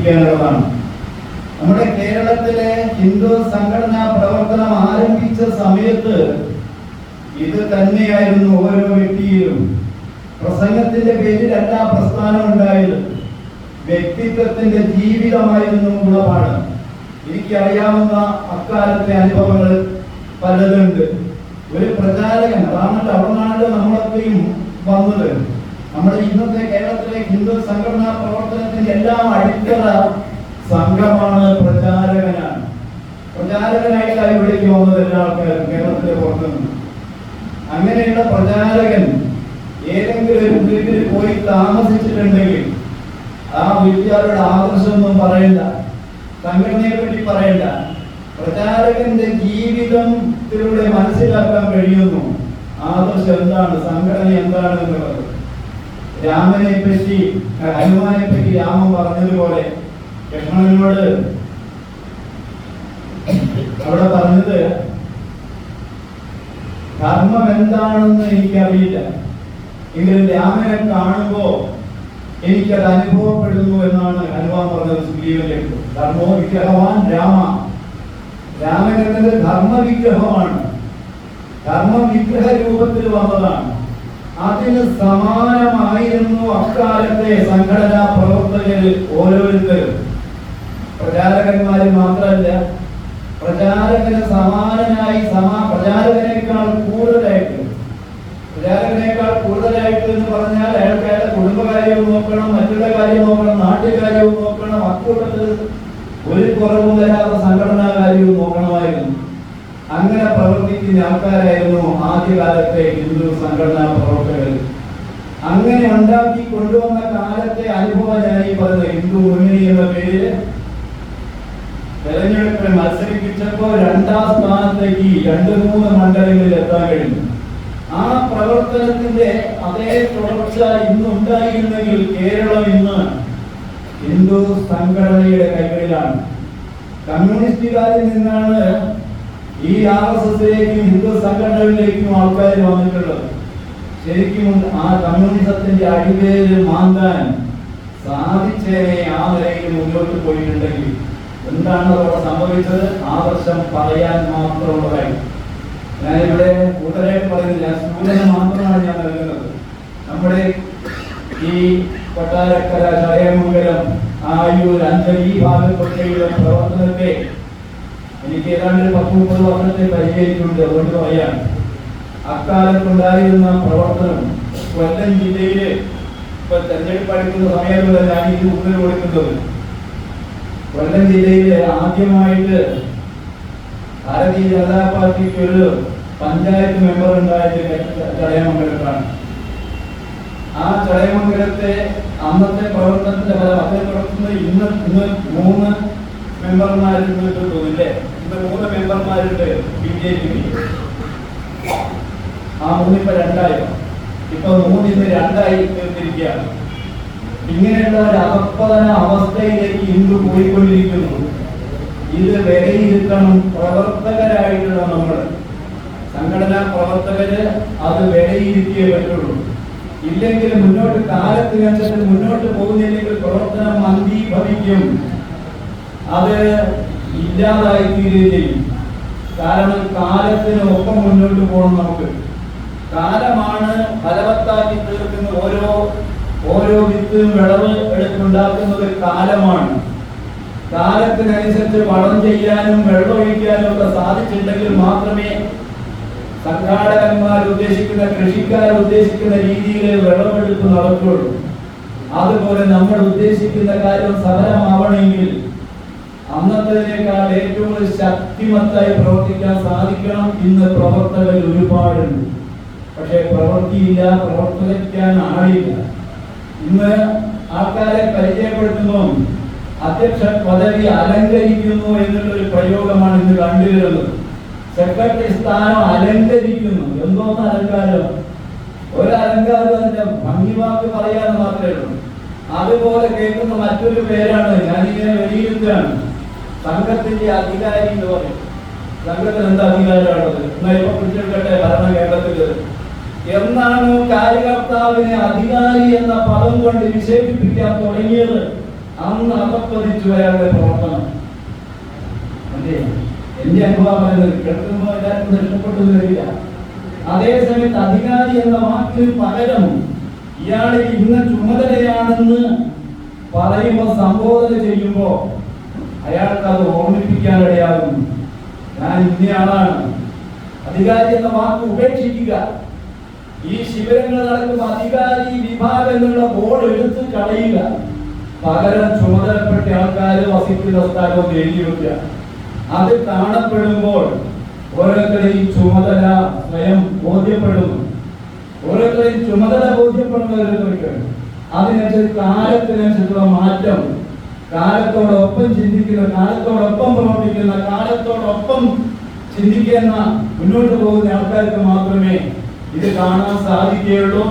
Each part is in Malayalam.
സൂചിപ്പിക്കാനുള്ളതാണ് നമ്മുടെ കേരളത്തിലെ ഹിന്ദു സംഘടനാ പ്രവർത്തനം ആരംഭിച്ച സമയത്ത് ഇത് തന്നെയായിരുന്നു ഓരോ വ്യക്തിയിലും. പ്രസംഗത്തിന്റെ പേരിലല്ല പ്രസ്ഥാനം ഉണ്ടായത്. വ്യക്തിത്വത്തിന്റെ ജീവിതമായിരുന്നു എനിക്ക് എനിക്കറിയാവുന്ന അക്കാലത്തെ അനുഭവങ്ങൾ പലതുണ്ട്. ഒരു പ്രചാരകൻ അതാണ് തമിഴ്നാട് നമ്മളൊക്കെയും വന്നത്. നമ്മുടെ ഇന്നത്തെ കേരളത്തിലെ ഹിന്ദു സംഘടനാ പ്രവർത്തനത്തിന്റെ എല്ലാം അടിത്തറ സംഘമാണ് പ്രചാരകനാണ്. പ്രചാരകനായിട്ടാണ് ഇവിടേക്ക് വന്നത് എല്ലാ ആൾക്കാരും കേരളത്തിലെ പുറത്തുനിന്ന്. അങ്ങനെയുള്ള പ്രചാരകൻ ഏതെങ്കിലും ഒരു വീട്ടിൽ പോയി താമസിച്ചിട്ടുണ്ടെങ്കിൽ ആ വീട്ടുകാരുടെ ആദർശമൊന്നും പറയണ്ട. സംഘടനയെ പറ്റി പറയണ്ട. പ്രചാരകന്റെ ജീവിതത്തിലൂടെ മനസ്സിലാക്കാൻ കഴിയുന്നു. ആദർശം എന്താണ്? സംഘടന എന്താണ് എന്നുള്ളത്. രാമനെ പറ്റി ഹനുമാനെ പറ്റി രാമൻ പറഞ്ഞതുപോലെ ലക്ഷ്മണനോട് അവിടെ പറഞ്ഞത് ധർമ്മം എന്താണെന്ന് എനിക്കറിയില്ല. എങ്കിലും രാമനെ കാണുമ്പോ എനിക്കത് അനുഭവപ്പെടുന്നു എന്നാണ് ഹനുമാൻ പറഞ്ഞത് സുഗ്രീവനിലേക്ക് ധർമ്മോ വിഗ്രഹവാൻ രാമ. രാമൻ എന്നത് ധർമ്മവിഗ്രഹമാണ്. ധർമ്മ വിഗ്രഹ രൂപത്തിൽ വന്നതാണ്. അതിന് സമാനമായിരുന്നു അക്കാലത്തെ സംഘടനാ പ്രവർത്തകരിൽ ഓരോരുത്തരും. പ്രചാരകന്മാര് മാത്രമല്ല പ്രചാരകന് സമാനനായി സമാ പ്രചാരകനേക്കാൾ കൂടുതലായിട്ട്. പ്രചാരകനേക്കാൾ കൂടുതലായിട്ട് എന്ന് പറഞ്ഞാൽ അയാൾക്ക് കുടുംബകാര്യവും നോക്കണം മറ്റുള്ള കാര്യം നോക്കണം നാട്ടുകാര്യവും നോക്കണം അക്കൂട്ടത്തിൽ ഒരു കുറവും വരാത്ത സംഘടനാ കാര്യവും നോക്കണമായിരുന്നു. അങ്ങനെ പ്രവർത്തിക്കുന്ന ആൾക്കാരായിരുന്നു ആദ്യകാലത്തെ ഹിന്ദു സംഘടനാ പ്രവർത്തകർ. അങ്ങനെ ഉണ്ടാക്കി കൊണ്ടുവന്ന കാലത്തെ അനുഭവം ഞാൻ ഈ പറയുന്നത് ഹിന്ദു മുന്നണി എന്ന പേര് തെരഞ്ഞെടുപ്പിൽ മത്സരിപ്പിച്ചപ്പോ രണ്ടാം സ്ഥാനത്തേക്ക് രണ്ട് മൂന്ന് മണ്ഡലങ്ങളിൽ എത്താൻ കഴിഞ്ഞു. ആ പ്രവർത്തനത്തിന്റെ അതേ തുടർച്ച ഇന്ന് ഉണ്ടായിരുന്നെങ്കിൽ കേരളം ഇന്ന് ഹിന്ദു സംഘടനയുടെ കൈകളിലാണ്. കമ്മ്യൂണിസ്റ്റുകാരിൽ നിന്നാണ് ഈ ആർ എസ് എസിലേക്കും ഹിന്ദു സംഘടനകളിലേക്കും ആൾക്കാർ വന്നിട്ടുള്ളത്. ശരിക്കും ആ കമ്മ്യൂണിസത്തിന്റെ അടിവേര് മാന്താൻ സാധിച്ചേനെ ആ നിലയിൽ മുന്നോട്ട് പോയിട്ടുണ്ടെങ്കിൽ എന്താണ് അവിടെ സംഭവിച്ചത്? ആദർശം പറയാൻ മാത്രമുള്ളതായി. ഞാനിവിടെ കൂടുതലായിട്ട് പറയുന്നില്ല. സൂചന മാത്രമാണ് ഞാൻ നൽകുന്നത്. നമ്മുടെ ഈ കൊട്ടാരക്കര ചടയമംഗലം ആയൂർ അഞ്ചൽ ഈ ഭാഗത്തൊക്കെയുള്ള പ്രവർത്തനത്തെ എനിക്ക് ഏതാണ്ട് ഒരു പത്ത് മുപ്പത് വർഷത്തെ പരിചയിച്ചിട്ടുണ്ട് അതുകൊണ്ട് പറയാം. അക്കാലത്തുണ്ടായിരുന്ന പ്രവർത്തനം കൊല്ലം ജില്ലയിലെ ഇപ്പൊ തെരഞ്ഞെടുപ്പ് അടുക്കുന്ന സമയത്ത് ഞാൻ ഇത് ഊന്നൽ കൊടുക്കുന്നത്. കൊല്ലം ജില്ലയിലെ ആദ്യമായിട്ട് ഭാരതീയ ജനതാ പാർട്ടിക്ക് ഒരു പഞ്ചായത്ത് മെമ്പർ ഉണ്ടായത് ചടയമംഗലത്താണ്. ആ ചടയമംഗലത്തെ അന്നത്തെ പ്രവർത്തനത്തിന്റെ ഫലം അതേ പ്രവർത്തനത്തിൽ ഇന്ന് ഇന്ന് മൂന്ന് മെമ്പർമാരുണ്ട് തോന്നില്ലേ ഇന്ന് മൂന്ന് മെമ്പർമാരുണ്ട് ബി ജെ പി ആ മൂന്നിപ്പോ രണ്ടായി. ഇപ്പൊ മൂന്നിന്ന് രണ്ടായി തീർത്തിരിക്കുകയാണ് ഇങ്ങനെയുള്ള ഒരു അപപ്പതന അവസ്ഥയിലേക്ക് ഇന്ന് പോയിക്കൊണ്ടിരിക്കുന്നു. ഇത് വിലയിരുത്തണം പ്രവർത്തകരായിട്ടുള്ള നമ്മൾ സംഘടനാ പ്രവർത്തകര് അത് വിലയിരുത്തിയേ പറ്റുള്ളൂ. ഇല്ലെങ്കിൽ മുന്നോട്ട് കാലത്തിനനുസരിച്ച് മുന്നോട്ട് പോകുന്നില്ലെങ്കിൽ പ്രവർത്തനം അന്തീഭവിക്കും. അത് ഇല്ലാതായി തീരുകയും ചെയ്യും. കാരണം കാലത്തിന് ഒപ്പം മുന്നോട്ട് പോകണം നമുക്ക്. കാലമാണ് ഫലവത്താക്കി തീർക്കുന്ന ഓരോ ഓരോ വിത്തും വിളവ് എടുത്തുണ്ടാക്കുന്നത് കാലമാണ്. കാലത്തിനനുസരിച്ച് വളം ചെയ്യാനും വെള്ളമൊഴിക്കാനും ഒക്കെ സാധിച്ചിട്ടുണ്ടെങ്കിൽ മാത്രമേ സംഘാടകന്മാർ ഉദ്ദേശിക്കുന്ന കൃഷിക്കാർ ഉദ്ദേശിക്കുന്ന രീതിയിൽ വിളവെടുപ്പ് നടക്കുള്ളൂ അതുപോലെ നമ്മൾ ഉദ്ദേശിക്കുന്ന കാര്യം സഫലമാവണമെങ്കിൽ അന്നത്തേക്കാൾ ഏറ്റവും ശക്തിമത്തായി പ്രവർത്തിക്കാൻ സാധിക്കണം ഇന്ന് പ്രവർത്തകർ ഒരുപാടുണ്ട്. പക്ഷെ പ്രവൃത്തിയില്ല പ്രവർത്തിക്കാൻ ആളില്ല. ഇന്ന് ആൾക്കാരെ പരിചയപ്പെടുത്തുന്നു അധ്യക്ഷ പദവി അലങ്കരിക്കുന്നു എന്നുള്ളൊരു പ്രയോഗമാണ് ഇന്ന് കണ്ടുവരുന്നത്. സെക്രട്ടറി സ്ഥാനം അലങ്കരിക്കുന്നു. എന്തോന്ന് അലങ്കാരം. ഒരു അലങ്കാരം അതിന്റെ ഭംഗിവാക്ക് പറയാന്ന് മാത്രമേ ഉള്ളൂ. അതുപോലെ കേൾക്കുന്ന മറ്റൊരു പേരാണ് ഞാനിങ്ങനെ വിലയിരുത്തുകയാണ് സംഘത്തിന്റെ അധികാരി എന്ന് പറയും. സംഘത്തിന് എന്താ അധികാരമാണുള്ളത്? എന്നാൽ ഇപ്പൊ പിടിച്ചെടുക്കട്ടെ ഭരണ കേരളത്തിൽ. എന്നാണ് കാര്യകർത്താവിനെ അധികാരി എന്ന പദം കൊണ്ട് വിശേഷിപ്പിക്കാൻ തുടങ്ങിയത്? അന്ന് അകപ്പതിച്ചു അയാളുടെ പ്രവർത്തനം. എന്റെ അനുഭവം കേൾക്കുമ്പോൾ എല്ലാവർക്കും ഇഷ്ടപ്പെട്ടു വരില്ല അതേസമയത്ത് അധികാരി എന്ന വാക്കിന് പകരം ഇയാളെ ഇന്ന ചുമതലയാണെന്ന് പറയുമ്പോൾ സംബോധന ചെയ്യുമ്പോൾ അയാൾക്ക് അത് ഓർമ്മിപ്പിക്കാനിടയാകും ഞാൻ ഇന്നയാളാണ്. അധികാരി എന്ന വാക്ക് ഉപേക്ഷിക്കുക. ഈ ശിബിരങ്ങൾ നടക്കുമ്പോൾ അധികാരി വിഭാഗങ്ങളുടെ ബോർഡ് എടുത്ത് കളയുക. പകരം ചുമതലപ്പെട്ട ആൾക്കാർ വസിക്കുന്ന സ്ഥലവും എഴുതി അത് കാണപ്പെടുമ്പോൾ ഓരോരുത്തരെയും ചുമതല സ്വയം ബോധ്യപ്പെടുന്നു ഓരോരുത്തരെയും ചുമതല ബോധ്യപ്പെടുന്നവർക്ക് അതിനനുസരിച്ച് കാലത്തിനനുസരിച്ചുള്ള മാറ്റം. കാലത്തോടൊപ്പം ചിന്തിക്കുന്ന കാലത്തോടൊപ്പം പ്രവർത്തിക്കുന്ന കാലത്തോടൊപ്പം ചിന്തിക്കുന്ന മുന്നോട്ട് പോകുന്ന ആൾക്കാർക്ക് മാത്രമേ ഇത് കാണാൻ സാധിക്കുകയുള്ളൂ.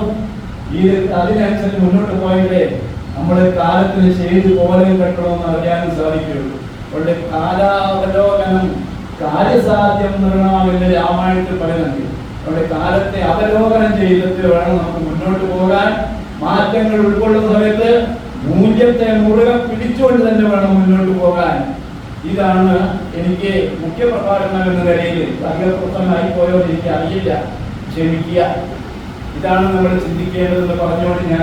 ഈ അതിനനുസരിച്ച് മുന്നോട്ട് പോയാലേ നമ്മുടെ കാലത്തിന് ചെയ്ത് പോലെ കെട്ടണമെന്ന് അറിയാനും സാധിക്കുകയുള്ളൂ. അവരുടെ കാലാവലോകനം കാര്യസാധ്യം നിർണാമെന്ന് രാമായണത്തിൽ പറയുന്നുണ്ട്. അവിടെ കാലത്തെ അവലോകനം ചെയ്തിട്ട് വേണം നമുക്ക് മുന്നോട്ട് പോകാൻ. മാറ്റങ്ങൾ ഉൾക്കൊള്ളുന്ന സമയത്ത് മൂല്യത്തെ മുറുകെ പിടിച്ചുകൊണ്ട് തന്നെ വേണം മുന്നോട്ട് പോകാൻ. ഇതാണ് എനിക്ക് മുഖ്യ പ്രഭാഷണം എന്ന നിലയിൽ അധികപ്രസംഗമായി പോയോ എനിക്ക് അറിയില്ല. ക്ഷമിക്കുക. ഇതാണ് നമ്മൾ ചിന്തിക്കേണ്ടതെന്ന് പറഞ്ഞുകൊണ്ട് ഞാൻ